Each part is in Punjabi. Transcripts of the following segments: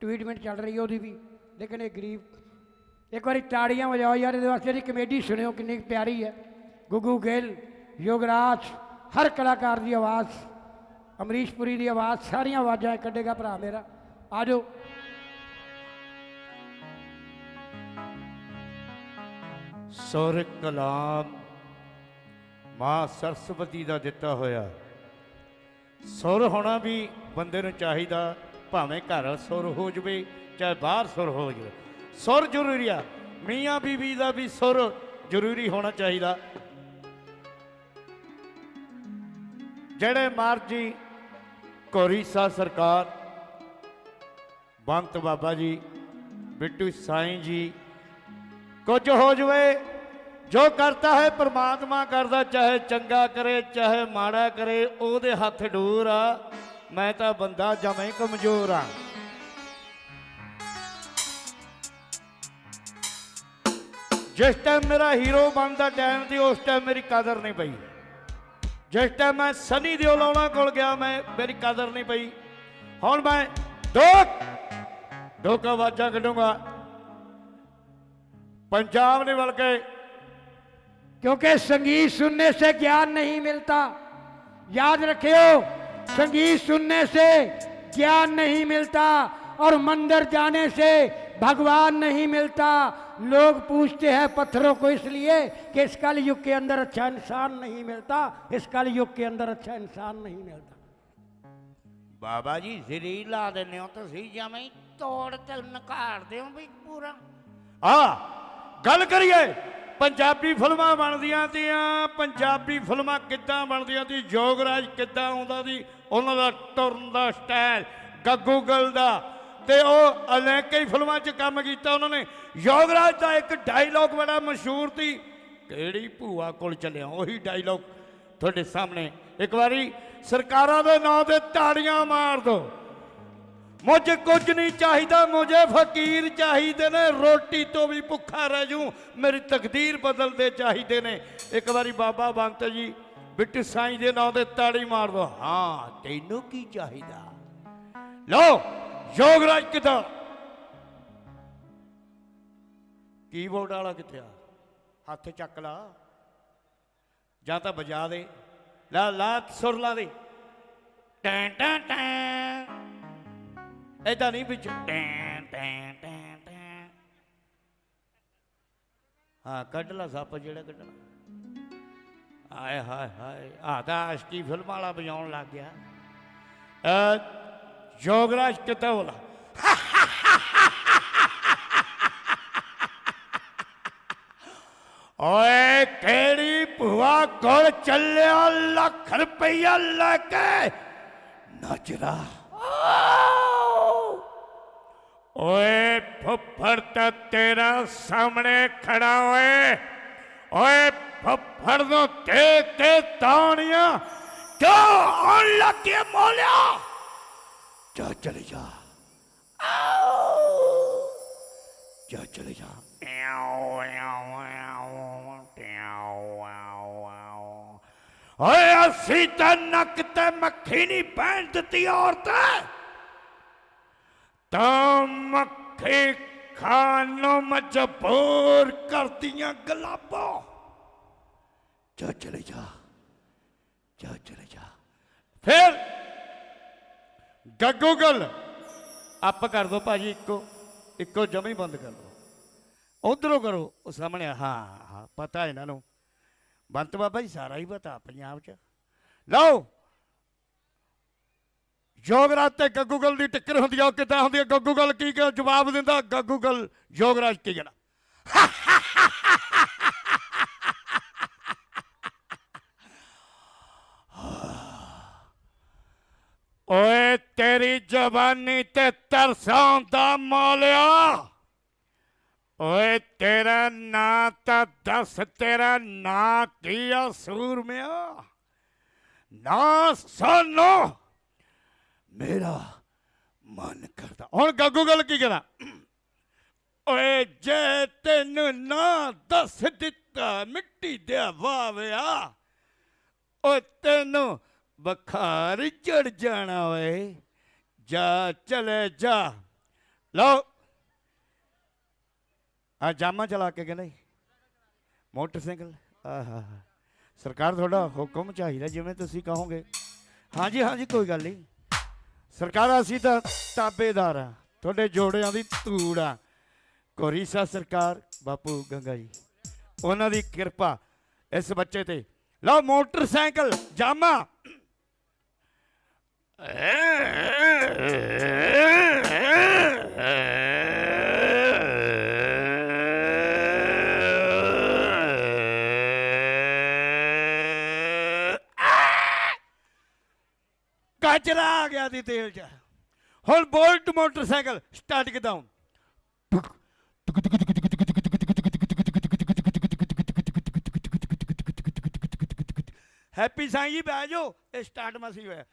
ਟ੍ਰੀਟਮੈਂਟ ਚੱਲ ਰਹੀ ਹੈ ਉਹਦੀ ਵੀ। ਲੇਕਿਨ ਇਹ ਗਰੀਬ ਇੱਕ ਵਾਰੀ ਤਾੜੀਆਂ ਵਜਾਓ ਯਾਰ, ਇਹਦੇ ਵਾਸਤੇ ਦੀ ਕਮੇਡੀ ਸੁਣਿਓ ਕਿੰਨੀ ਕੁ ਪਿਆਰੀ ਹੈ। ਗੁੱਗੂ ਗਿੱਲ, ਯੋਗਰਾਜ, ਹਰ ਕਲਾਕਾਰ ਦੀ ਆਵਾਜ਼ ਅਮਰੀਸ਼ ਪੁਰੀ ਦੀ ਆਵਾਜ਼, ਸਾਰੀਆਂ ਆਵਾਜ਼ਾਂ ਕੱਢੇਗਾ ਭਰਾ ਮੇਰਾ। ਆ ਜਾਓ। ਸੁਰ ਕਲਾਮ ਮਾਂ ਸਰਸਵਤੀ ਦਾ ਦਿੱਤਾ ਹੋਇਆ। ਸੁਰ ਹੋਣਾ ਵੀ ਬੰਦੇ ਨੂੰ ਚਾਹੀਦਾ। ਭਾਵੇਂ ਘਰ ਸੁਰ ਹੋ ਜਵੇ, ਚਾਹੇ ਬਾਹਰ ਸੁਰ ਹੋ ਜਵੇ। ਸੁਰ ਜ਼ਰੂਰੀ ਆ। ਮੀਆਂ ਬੀਵੀ ਦਾ ਵੀ ਸੁਰ ਜ਼ਰੂਰੀ ਹੋਣਾ ਚਾਹੀਦਾ। ਜਿਹੜੇ ਮਰਜ਼ੀ ਕੋਰੀਸਾ ਸਰਕਾਰ, ਬੰਤ ਬਾਬਾ ਜੀ, ਬਿੱਟੂ ਸਾਈਂ ਜੀ, ਕੁਝ ਹੋ ਜਵੇ, ਜੋ ਕਰਤਾ ਹੈ ਪ੍ਰਮਾਤਮਾ ਕਰਦਾ, ਚਾਹੇ ਚੰਗਾ ਕਰੇ, ਚਾਹੇ ਮਾੜਾ ਕਰੇ, ਉਹਦੇ ਹੱਥ ਡੂਰ ਆ। ਮੈਂ ਤਾਂ ਬੰਦਾ ਜਮੇ ਕਮਜ਼ੋਰ ਆ ਜਿਸ ਟਾਈਮ ਮੇਰਾ ਹੀਰੋ ਬਣਦਾ ਟਾਈਮ ਦੀ ਉਸ ਟਾਈਮ ਮੇਰੀ ਕਦਰ ਨਹੀਂ ਪਈ ਜਿਸ ਟਾਈਮ ਮੈਂ ਸਨੀ ਦਿਓਲ ਉਹਨਾਂ ਕੋਲ ਗਿਆ ਮੈਂ ਮੇਰੀ ਕਦਰ ਨਹੀਂ ਪਈ ਹੁਣ ਮੈਂ ਦੋ ਦੋ ਕੁ ਆਵਾਜ਼ਾਂ ਕੱਢੂੰਗਾ पंजाब ने बल्कि क्योंकि संगीत सुनने से ज्ञान नहीं मिलता याद रखियो संगीत सुनने से ज्ञान नहीं मिलता और मंदिर जाने से भगवान नहीं मिलता लोग पूछते हैं पत्थरों को इसलिए कि इस कल युग के अंदर अच्छा इंसान नहीं मिलता इस कल युग के अंदर अच्छा इंसान नहीं मिलता ਬਾਬਾ ਜੀ ਜ਼ਰੀ ਲਾ ਦਿੰਦੇ ਹੋ ਤੁਸੀਂ ਜਮੇ ਤੋੜ ਤੇ ਨਕਾਰਦੇ ਹੋ ਵੀ ਪੂਰਾ ਆ ਗੱਲ ਕਰੀਏ ਪੰਜਾਬੀ ਫਿਲਮਾਂ ਬਣਦੀਆਂ ਤੀਆਂ ਪੰਜਾਬੀ ਫਿਲਮਾਂ ਕਿੱਦਾਂ ਬਣਦੀਆਂ ਤੀ ਜੋਗਰਾਜ ਕਿੱਦਾਂ ਆਉਂਦਾ ਦੀ ਉਹਨਾਂ ਦਾ ਟੁਰਨ ਦਾ ਸਟਾਈਲ ਗੱਗੂ ਗਲ ਦਾ। ਤੇ ਉਹ ਅਨੇਕ ਹੀ ਫਿਲਮਾਂ 'ਚ ਕੰਮ ਕੀਤਾ ਉਹਨਾਂ ਨੇ। ਯੋਗਰਾਜ ਦਾ ਇੱਕ ਡਾਇਲੌਗ ਬੜਾ ਮਸ਼ਹੂਰ ਸੀ। ਕਿਹੜੀ ਭੂਆ ਕੋਲ ਚੱਲਿਆ? ਉਹੀ ਡਾਇਲੌਗ ਤੁਹਾਡੇ ਸਾਹਮਣੇ। ਇੱਕ ਵਾਰੀ ਸਰਕਾਰਾਂ ਦੇ ਨਾਂ ਤੇ ਤਾੜੀਆਂ ਮਾਰ ਦੋ। ਮੁਝ ਕੁਝ ਨਹੀਂ ਚਾਹੀਦਾ, ਮੁਝੇ ਫਕੀਰ ਚਾਹੀਦੇ ਨੇ। ਰੋਟੀ ਤੋਂ ਵੀ ਭੁੱਖਾ ਰਹਿ ਜੂ। ਮੇਰੀ ਤਕਦੀਰ ਬਦਲਦੇ ਚਾਹੀਦੇ ਨੇ। ਇੱਕ ਵਾਰੀ ਬਾਬਾ ਬੰਤ ਜੀ ਬਿੱਟੂ ਸਾਈਂ ਦੇ ਨਾਂ ਤੇ ਤਾੜੀ ਮਾਰ ਦੋ ਹਾਂ, ਤੈਨੂੰ ਕੀ ਚਾਹੀਦਾ? ਲਓ ਯੋਗਰਾਜ ਕਿੱਦਾਂ? ਕੀਬੋਰਡ ਵਾਲਾ ਕਿੱਥੇ ਆ? ਹੱਥ ਚੱਕ ਲਾ। ਜਾਂ ਤਾਂ ਵਜਾ ਦੇ। ਲਾ ਲਾ, ਸੁਰ ਲਾ ਦੇ। ਟੈਂ ਟੈਂ ਟੈਂ। ਐਦਾਂ ਨਹੀਂ ਵਿੱਚ। ਟੈਂ ਟੈਂ ਟੈਂ। ਹਾਂ, ਕੱਢ ਲਾ ਸੱਪ ਜਿਹੜਾ ਕੱਢਣਾ। ਆਏ ਹਾਏ ਹਾਏ ਆ ਤਾਂ ਅਸ਼ਕੀ ਫਿਲਮ ਵਾਲਾ ਵਜਾਉਣ ਲੱਗ ਗਿਆ ਅ ਜੋਗਰਾਜ ਕਿੱਦਾਂ ਬੋਲਾ ਓਏ ਕਿਹੜੀ ਭੂਆ ਕੋਲ ਚੱਲਿਆ ਲੱਖ ਰੁਪਈਆ ਲੈ ਕੇ ਨਜਰਾ ਓਏ ਫੁੱਫੜ ਤਾਂ ਤੇਰਾ ਸਾਹਮਣੇ ਖੜਾ ਓਏ ਓਏ ਫੁੱਫੜ ਨੂੰ ਤੇ ਤੇ ਤਾਣੀਆਂ, ਕਿਉਂ ਆਉਣ ਲੱਗੇ ਮੋਲਿਆ? ਜਾ ਚਲੇ ਜਾ। ਜਾ ਚਲੇ ਜਾ। ਓਏ ਅਸੀਂ ਤਾਂ ਨੱਕ ਤੇ ਮੱਖੀ ਨਹੀਂ ਪੈਣ ਦਿੱਤੀ ਔਰਤ। ਤਾਂ ਮੱਖੀ ਖਾਨ ਨੂੰ ਮਜਬੂਰ ਕਰਦੀਆਂ ਗਲਾਬਾਂ। ਜਾ ਚਲੇ ਜਾ ਜਾ ਚਲੇ ਜਾ। ਫਿਰ ਗੱਗੂ ਗੱਲ ਅੱਪ ਕਰ ਦੋ ਭਾਜੀ ਇੱਕੋ ਇੱਕੋ ਜਮੀ ਬੰਦ ਕਰ ਦੋ। ਉਧਰੋਂ ਕਰੋ, ਉਹ ਸਾਹਮਣੇ ਹਾਂ ਹਾਂ, ਪਤਾ ਇਹਨਾਂ ਨੂੰ। ਬੰਤ ਬਾਬਾ ਜੀ, ਸਾਰਾ ਹੀ ਪਤਾ, ਪੰਜਾਬ 'ਚ। ਲਓ ਯੋਗਰਾਜ ਤੇ ਗੱਗੂਗਲ ਦੀ ਟੱਕਰ ਹੁੰਦੀ ਆ, ਉਹ ਕਿੱਦਾਂ ਹੁੰਦੀ ਆ? ਗੱਗੂਗਲ ਕੀ ਕੀ ਜਵਾਬ ਦਿੰਦਾ? ਗੱਗੂਗਲ ਯੋਗਰਾਜ ਕੀ ਜਣਾ ਓਏ, ਤੇਰੀ ਜਵਾਨੀ ਤੇ ਤਰਸਾਂ ਦਾ ਮੌਲਿਆ। ਓਏ, ਤੇਰਾ ਨਾਂ ਤਾਂ ਦੱਸ, ਤੇਰਾ ਨਾਂ ਕੀ ਆ ਸੂਰਮਿਆ ਨਾ ਸਾਨੂੰ ਮੇਰਾ ਮਨ ਕਰਦਾ। ਹੁਣ ਗੱਗੂ ਗੱਲ ਕੀ ਕਰਾਂ? ਓਏ ਜੇ ਤੈਨੂੰ ਨਾ ਦੱਸ ਦਿੱਤਾ, ਮਿੱਟੀ ਦੇ ਵਾਵਿਆ ਓ ਤੈਨੂੰ ਬਖਾਰ ਚੜ ਜਾਣਾ ਓਏ। ਜਾ ਚਲੇ ਜਾ। ਲਓ। ਆ ਜਾਮਾ ਚਲਾ ਕੇ ਕਹਿੰਦਾ ਜੀ। ਮੋਟਰਸਾਈਕਲ। ਆਹਾ। ਸਰਕਾਰ ਤੁਹਾਡਾ ਹੁਕਮ ਚਾਹੀਦਾ ਜਿਵੇਂ ਤੁਸੀਂ ਕਹੋਗੇ। ਹਾਂਜੀ ਹਾਂਜੀ, ਕੋਈ ਗੱਲ ਨਹੀਂ। ਸਰਕਾਰ ਅਸੀਂ ਤਾਂ ਤਾਬੇਦਾਰ ਆ ਤੁਹਾਡੇ ਜੋੜਿਆਂ ਦੀ ਧੂੜ ਆ। ਕੋਰੀਸਾ ਸਰਕਾਰ, ਬਾਪੂ ਗੰਗਾ ਜੀ, ਉਹਨਾਂ ਦੀ ਕਿਰਪਾ ਇਸ ਬੱਚੇ ਤੇ। ਲਓ, ਮੋਟਰਸਾਈਕਲ, ਜਾਮਾ। ਕਚਰਾ ਆ ਗਿਆ ਦੀ ਤੇਲ ਚ। ਹੁਣ ਬੋਲਟ ਮੋਟਰਸਾਈਕਲ ਸਟਾਰਟ ਕਿਦਾਂ ਹੈਪੀ ਸਾਈਂ ਜੀ, ਬਹਿ ਜਾਓ, ਇਹ ਸਟਾਰਟ ਮਸੀ ਹੋਇਆ।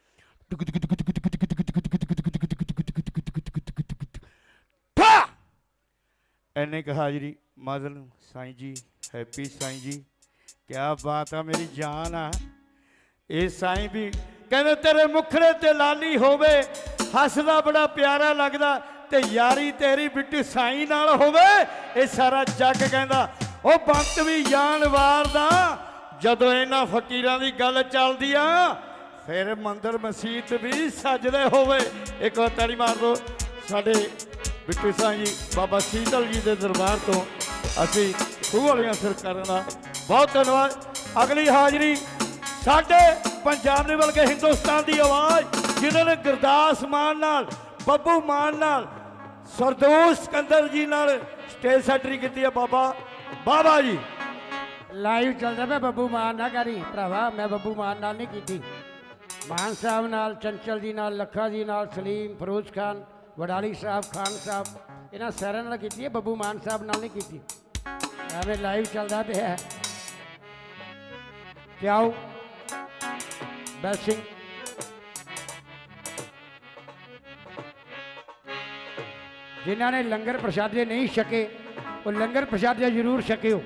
ਐਨੇ ਕਹਾ ਜੀ ਮਾਜ਼ਲ ਨੂੰ, ਸਾਈਂ ਜੀ, ਹੈਪੀ ਸਾਈਂ ਜੀ ਕੀ ਬਾਤ ਆ ਮੇਰੀ ਜਾਨ ਆ। ਇਹ ਸਾਈਂ ਵੀ ਕਹਿੰਦੇ, ਤੇਰੇ ਮੁਖੜੇ ਤੇ ਲਾਲੀ ਹੋਵੇ, ਹੱਸਦਾ ਬੜਾ ਪਿਆਰਾ ਲੱਗਦਾ ਤੇ ਯਾਰੀ ਤੇਰੀ ਬਿੱਟੀ ਸਾਈ ਨਾਲ ਹੋਵੇ। ਇਹ ਸਾਰਾ ਜੱਗ ਕਹਿੰਦਾ। ਉਹ ਬੰਤ ਵੀ ਜਾਨਵਾਰ ਦਾ, ਜਦੋਂ ਇਹਨਾਂ ਫਕੀਰਾਂ ਦੀ ਗੱਲ ਚੱਲਦੀ ਆ, ਫਿਰ ਮੰਦਰ ਮਸਜਿਦ ਵੀ ਸਜਦੇ ਹੋਵੇ। ਇੱਕ ਵਾਰ ਤਾੜੀ ਮਾਰ ਦਿਓ। ਸਾਡੇ ਬਿੱਟੂ ਸਾਈ ਬਾਬਾ ਸੀਤਲ ਜੀ ਦੇ ਦਰਬਾਰ ਤੋਂ ਅਸੀਂ ਖੂਹ ਵਾਲੀਆਂ ਸਰਕਾਰਾਂ ਦਾ ਬਹੁਤ ਧੰਨਵਾਦ। ਅਗਲੀ ਹਾਜ਼ਰੀ ਸਾਡੇ ਪੰਜਾਬ ਦੇ ਬਲਕਿ ਹਿੰਦੁਸਤਾਨ ਦੀ ਆਵਾਜ਼ ਜਿਨ੍ਹਾਂ ਨੇ ਗੁਰਦਾਸ ਮਾਨ ਨਾਲ ਬੱਬੂ ਮਾਨ ਨਾਲ ਸਰਦੋਸ਼ ਸਿਕੰਦਰ ਜੀ ਨਾਲ ਸਟੇਜ ਸੈਟਰੀ ਕੀਤੀ ਹੈ ਬਾਬਾ ਬਾਬਾ ਜੀ ਲਾਈਵ ਚੱਲਦਾ ਪਿਆ ਬੱਬੂ ਮਾਨ ਨਾ ਕਰੀ ਭਰਾਵਾ ਮੈਂ ਬੱਬੂ ਮਾਨ ਨਾਲ ਨਹੀਂ ਕੀਤੀ ਮਾਨ ਸਾਹਿਬ ਨਾਲ ਚੰਚਲ ਜੀ ਨਾਲ ਲੱਖਾ ਜੀ ਨਾਲ ਸਲੀਮ ਫਰੋਜ਼ ਖਾਨ ਵਡਾਲੀ ਸਾਹਿਬ ਖਾਨ ਸਾਹਿਬ ਇਹਨਾਂ ਸਾਰਿਆਂ ਨਾਲ ਕੀਤੀ ਹੈ ਬੱਬੂ ਮਾਨ ਸਾਹਿਬ ਨਾਲ ਨਹੀਂ ਕੀਤੀ ਐਵੇਂ ਲਾਈਵ ਚੱਲਦਾ ਪਿਆ ਤੇ ਆਓ ਬੈਲ ਸਿੰਘ ਜਿਨ੍ਹਾਂ ਨੇ ਲੰਗਰ ਪ੍ਰਸ਼ਾਦੇ ਨਹੀਂ ਛਕੇ, ਉਹ ਲੰਗਰ ਪ੍ਰਸ਼ਾਦੇ ਜ਼ਰੂਰ ਛਕਿਓ।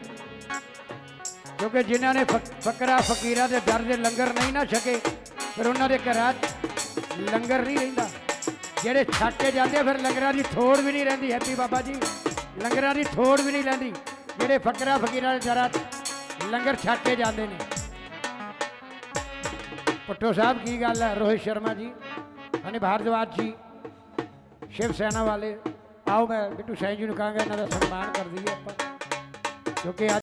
ਕਿਉਂਕਿ ਜਿਨ੍ਹਾਂ ਨੇ ਫਕ- ਫਕਰਾ, ਫਕੀਰਾਂ ਦੇ ਦਰ ਦੇ ਲੰਗਰ ਨਹੀਂ ਨਾ ਛਕੇ, ਫਿਰ ਉਹਨਾਂ ਦੇ ਘਰਾਂ 'ਚ ਲੰਗਰ ਨਹੀਂ ਰਹਿੰਦਾ। ਜਿਹੜੇ ਛੱਕੇ ਜਾਂਦੇ ਫਿਰ ਲੰਗਰਾਂ ਦੀ ਥੋੜ ਵੀ ਨਹੀਂ ਰਹਿੰਦੀ। ਹੈਪੀ ਬਾਬਾ ਜੀ, ਲੰਗਰਾਂ ਦੀ ਥੋੜ ਵੀ ਨਹੀਂ ਰਹਿੰਦੀ ਜਿਹੜੇ ਫਕਰਾ, ਫਕੀਰਾਂ ਦੇ ਦਰਾਂ 'ਚ ਲੰਗਰ ਛੱਕੇ ਜਾਂਦੇ ਨੇ। ਪੱਟੋ ਸਾਹਿਬ, ਕੀ ਗੱਲ ਹੈ? ਰੋਹਿਤ ਸ਼ਰਮਾ ਜੀ ਹਨੀ ਭਾਰਦਵਾਜ ਜੀ, ਸ਼ਿਵ ਸੈਨਾ ਵਾਲੇ। ਆਓ ਮੈਂ ਬਿੱਟੂ ਸਾਈਂ ਜੀ ਨੂੰ ਕਹਾਂਗਾ, ਇਹਨਾਂ ਦਾ ਸਨਮਾਨ ਕਰ ਦਈਏ ਆਪਾਂ। ਕਿਉਂਕਿ ਅੱਜ